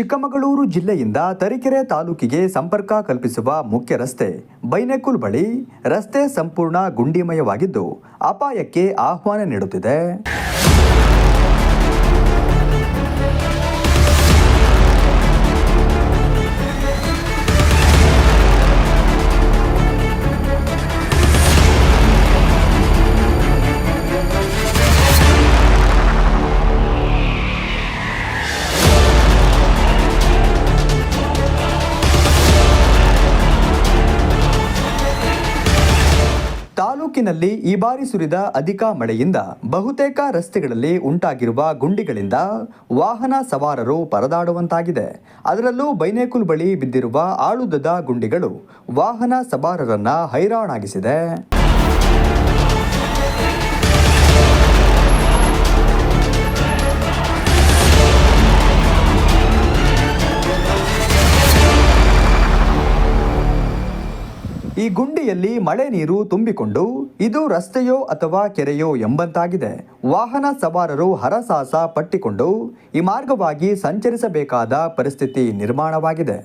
ಚಿಕ್ಕಮಗಳೂರು ಜಿಲ್ಲೆಯಿಂದ ತರೀಕೆರೆ ತಾಲೂಕಿಗೆ ಸಂಪರ್ಕ ಕಲ್ಪಿಸುವ ಮುಖ್ಯ ರಸ್ತೆ ಬೈನೆಕುಲ್ ಬಳಿ ರಸ್ತೆ ಸಂಪೂರ್ಣ ಗುಂಡಿಮಯವಾಗಿದ್ದು ಅಪಾಯಕ್ಕೆ ಆಹ್ವಾನ ನೀಡುತ್ತಿದೆ. ತಾಲೂಕಿನಲ್ಲಿ ಈ ಬಾರಿ ಸುರಿದ ಅಧಿಕ ಮಳೆಯಿಂದ ಬಹುತೇಕ ರಸ್ತೆಗಳಲ್ಲಿ ಉಂಟಾಗಿರುವ ಗುಂಡಿಗಳಿಂದ ವಾಹನ ಸವಾರರು ಪರದಾಡುವಂತಾಗಿದೆ. ಅದರಲ್ಲೂ ಬೈನೇಕುಲ್ ಬಳಿ ಬಿದ್ದಿರುವ ಆಳುದದ ಗುಂಡಿಗಳು ವಾಹನ ಸವಾರರನ್ನ ಹೈರಾಣಾಗಿಸಿದೆ. ಈ ಗುಂಡಿಯಲ್ಲಿ ಮಳೆ ನೀರು ತುಂಬಿಕೊಂಡು ಇದು ರಸ್ತೆಯೋ ಅಥವಾ ಕೆರೆಯೋ ಎಂಬಂತಾಗಿದೆ. ವಾಹನ ಸವಾರರು ಹರಸಾಹಸ ಪಟ್ಟಿಕೊಂಡು ಈ ಮಾರ್ಗವಾಗಿ ಸಂಚರಿಸಬೇಕಾದ ಪರಿಸ್ಥಿತಿ ನಿರ್ಮಾಣವಾಗಿದೆ.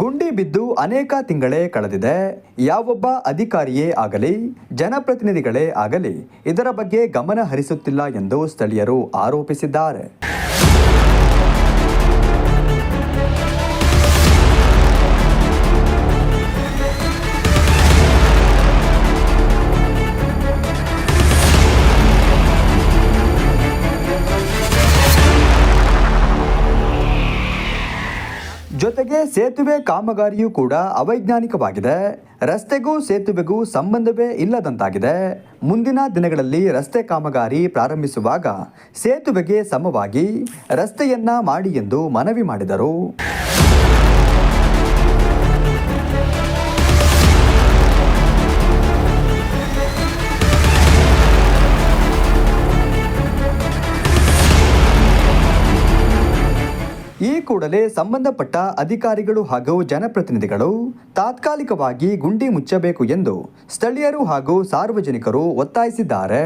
ಗುಂಡಿ ಬಿದ್ದು ಅನೇಕ ತಿಂಗಳೇ ಕಳೆದಿದೆ. ಯಾವೊಬ್ಬ ಅಧಿಕಾರಿಯೇ ಆಗಲಿ, ಜನಪ್ರತಿನಿಧಿಗಳೇ ಆಗಲಿ ಇದರ ಬಗ್ಗೆ ಗಮನ ಹರಿಸುತ್ತಿಲ್ಲ ಎಂದು ಸ್ಥಳೀಯರು ಆರೋಪಿಸಿದ್ದಾರೆ. ಜೊತೆಗೆ ಸೇತುವೆ ಕಾಮಗಾರಿಯೂ ಕೂಡ ಅವೈಜ್ಞಾನಿಕವಾಗಿದೆ. ರಸ್ತೆಗೂ ಸೇತುವೆಗೂ ಸಂಬಂಧವೇ ಇಲ್ಲದಂತಾಗಿದೆ. ಮುಂದಿನ ದಿನಗಳಲ್ಲಿ ರಸ್ತೆ ಕಾಮಗಾರಿ ಪ್ರಾರಂಭಿಸುವಾಗ ಸೇತುವೆಗೆ ಸಮವಾಗಿ ರಸ್ತೆಯನ್ನ ಮಾಡಿ ಎಂದು ಮನವಿ ಮಾಡಿದರು. ಈ ಕೂಡಲೇ ಸಂಬಂಧಪಟ್ಟ ಅಧಿಕಾರಿಗಳು ಹಾಗೂ ಜನಪ್ರತಿನಿಧಿಗಳು ತಾತ್ಕಾಲಿಕವಾಗಿ ಗುಂಡಿ ಮುಚ್ಚಬೇಕು ಎಂದು ಸ್ಥಳೀಯರು ಹಾಗೂ ಸಾರ್ವಜನಿಕರು ಒತ್ತಾಯಿಸಿದ್ದಾರೆ.